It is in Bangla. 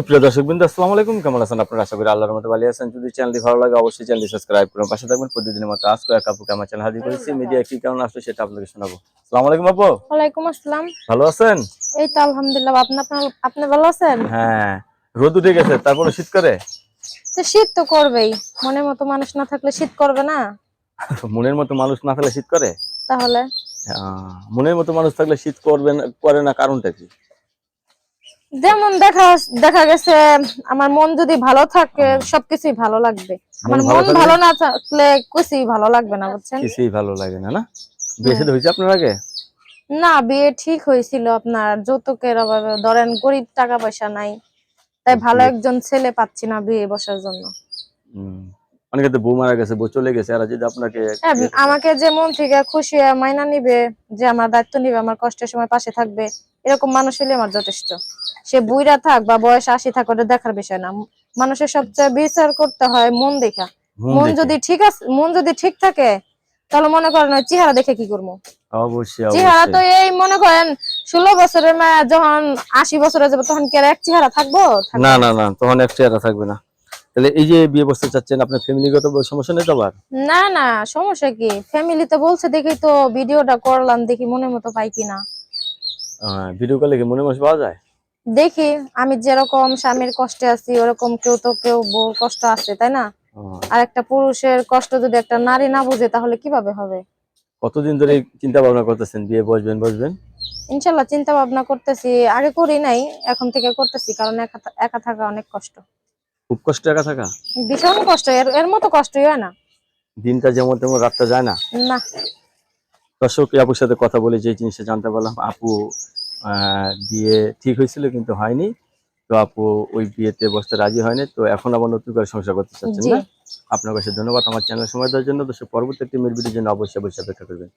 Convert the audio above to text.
সুপ্রিয় দর্শক বিন্দু আসসালামু আলাইকুম। কেমন আছেন আপনারা? আশা করি আল্লাহর মতো ভালো আছেন। যদি চ্যানেলটি ভালো লাগে অবশ্যই চ্যানেলটি সাবস্ক্রাইব করুন। পাশে থাকবেন প্রতিদিনের মতো আজকে এক আপুকে আমার চ্যানেল হাজির করেছি। মিডিয়া কি কারণ আসলে সেটা আপনাকে শোনাবো। আসসালামু আলাইকুম আপু। ওয়ালাইকুম আসসালাম। ভালো আছেন? এই তো আলহামদুলিল্লাহ। আপনি আপনার- আপনি ভালো আছেন? হ্যাঁ। রোদ উঠে গেছে তারপরে শীত করে? তো শীত তো করবেই। মনের মতো মানুষ না থাকলে শীত করবে না। মনের মতো মানুষ না থাকলে শীত করে? তাহলে? মনের মতো মানুষ থাকলে শীত করবে না করে না কারণটা কি? যেমন দেখা দেখা গেছে আমার মন যদি ভালো থাকে সবকিছুই ভালো লাগবে। আমার মন ভালো না থাকলে কিছুই ভালো লাগবে না বুঝছেন? কিছুই ভালো লাগে না না? বিয়ে হয়েছে আপনার আগে? না বিয়ে ঠিক হয়েছিল আপনার যৌতুকের অভাবে। ধরেন গরিব টাকা পয়সা নাই তাই ভালো একজন ছেলে পাচ্ছি না বিয়ে বসার জন্য। অনেকে তো বউ মারা গেছে বউ চলে গেছে আর যদি আপনাকে হ্যাঁ, আমাকে যে মন থেকে খুশি মাইনা নিবে যে আমার দায়িত্ব নিবে আমার কষ্টের সময় পাশে থাকবে এরকম মানুষ হলে আমার যথেষ্ট। সে বুইরা থাক বা বয়স আশি থাক ওটা দেখার বিষয় না। মানুষের সবচেয়ে বিচার করতে হয় মন দেখা। মন যদি ঠিক আছে মন যদি ঠিক থাকে তাহলে মনে করেন চেহারা দেখে কি করব? অবশ্যই চেহারা তো এই মনে করেন ষোলো বছরের মায়া যখন আশি বছরে যাবে তখন কি আর এক চেহারা থাকব? না না। না তখন এক চেহারা থাকবে না। তাহলে এই যে বিয়ে বসতে চাচ্ছেন আপনার ফ্যামিলিগত সমস্যা নেই তো আবার? না না সমস্যা কি? ফ্যামিলিতে বলছে দেখি তো ভিডিওটা করলাম দেখি মনের মতো পাই কিনা। ভিডিও কলে কি মনে মাসে পাওয়া যায়? দেখি আমি যেরকম স্বামীর কষ্টে আছি ওরকম কেউ তো কেউ বউ কষ্ট আছে তাই না? আর একটা পুরুষের কষ্ট যদি একটা নারী না বুঝে তাহলে কীভাবে হবে? কতদিন ধরে চিন্তা ভাবনা করতেছেন? বিয়ে বসবেন বসবেন? ইনশাল্লাহ চিন্তা ভাবনা করতেছি আগে করি নাই এখন থেকে করতেছি কারণ একা একা থাকা অনেক কষ্ট। খুব কষ্ট একা থাকা? ভীষণ কষ্ট এর এর মতো কষ্টই হয় না। দিনটা যেমন তেমন রাতটা যায় না? না। দর্শক আপুর সাথে কথা বলে যে জিনিসটা জানতে পারলাম আপু বিয়ে ঠিক হয়েছিল কিন্তু হয়নি। তো আপু ওই বিয়েতে বসতে রাজি হয়নি। তো এখন আবার নতুন করে সংসার করতে চাচ্ছেন না? আপনার কাছে ধন্যবাদ। আমার চ্যানেল সময় দেওয়ার জন্য। দর্শক পরবর্তী একটি ভিডিওর জন্য অবশ্যই অবশ্যই অপেক্ষা করবেন।